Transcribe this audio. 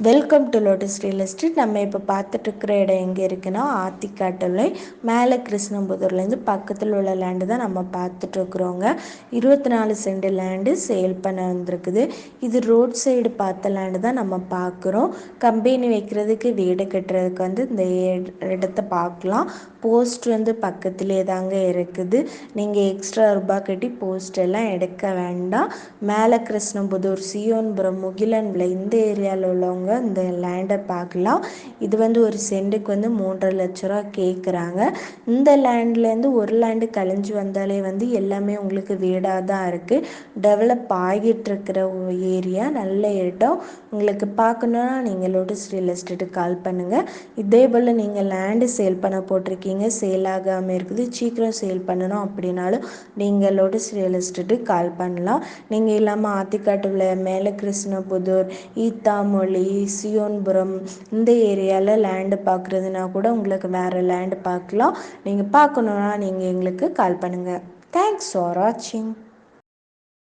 Welcome to lotus real estate நம்ம இப்போ பார்த்துட்ருக்குற இடம் எங்கே இருக்குன்னா ஆத்திக்காட்டுல மேலே கிருஷ்ணம்புதூர்லேருந்து பக்கத்தில் உள்ள லேண்டு தான் நம்ம பார்த்துட்ருக்குறோங்க இருபத்தி நாலு சென்ட் லேண்டு சேல் பண்ண வந்திருக்குது. இது ரோட் சைடு பார்த்த லேண்டு தான் நம்ம பார்க்குறோம். கம்பெனி வைக்கிறதுக்கு வீடு கட்டுறதுக்கு வந்து இந்த இடத்த பார்க்கலாம். போஸ்ட் வந்து பக்கத்திலே தாங்க இருக்குது. நீங்கள் எக்ஸ்ட்ரா ரூபாய் கட்டி போஸ்ட் எல்லாம் எடுக்க வேண்டாம். மேலே கிருஷ்ணம்புதூர் சியோன்புரம் முகிலன்பில் இந்த ஏரியாவில் உள்ளவங்க இந்த லேண்டை பார்க்கலாம். இது வந்து ஒரு சென்ட்டுக்கு வந்து மூன்றரை லட்ச ரூபா கேட்குறாங்க இந்த லேண்ட்லேருந்து ஒரு லேண்டு கழிஞ்சு வந்தாலே வந்து எல்லாமே உங்களுக்கு வீடாக தான் இருக்குது டெவலப் ஆகிட்டு இருக்கிற ஏரியா நல்ல இடம். உங்களுக்கு பார்க்கணுன்னா நீங்கள் லோட்டஸ் ரியல் எஸ்டேட்டுக்கு கால் பண்ணுங்கள் இதே போல் நீங்கள் லேண்டு சேல் பண்ண போட்டிருக்கீங்க. சேல் ஆகாமல் இருக்குது. சீக்கிரம் சேல் பண்ணணும் அப்படின்னாலும் நீங்கள் லோட்டஸ் ரியல் எஸ்டேட்டுக்கு கால் பண்ணலாம். நீங்கள் இல்லாமல் ஆத்திக்காட்டுல மேலே கிருஷ்ணபுதூர் ஈத்தாமொழி சியோன்புரம் இந்த ஏரியாவில் லேண்டு பார்க்குறதுனா கூட உங்களுக்கு வேறு லேண்டு பார்க்கலாம் நீங்கள் பார்க்கணுன்னா நீங்கள் எங்களுக்கு கால் பண்ணுங்கள் தேங்க்ஸ் ஃபார் வாட்சிங்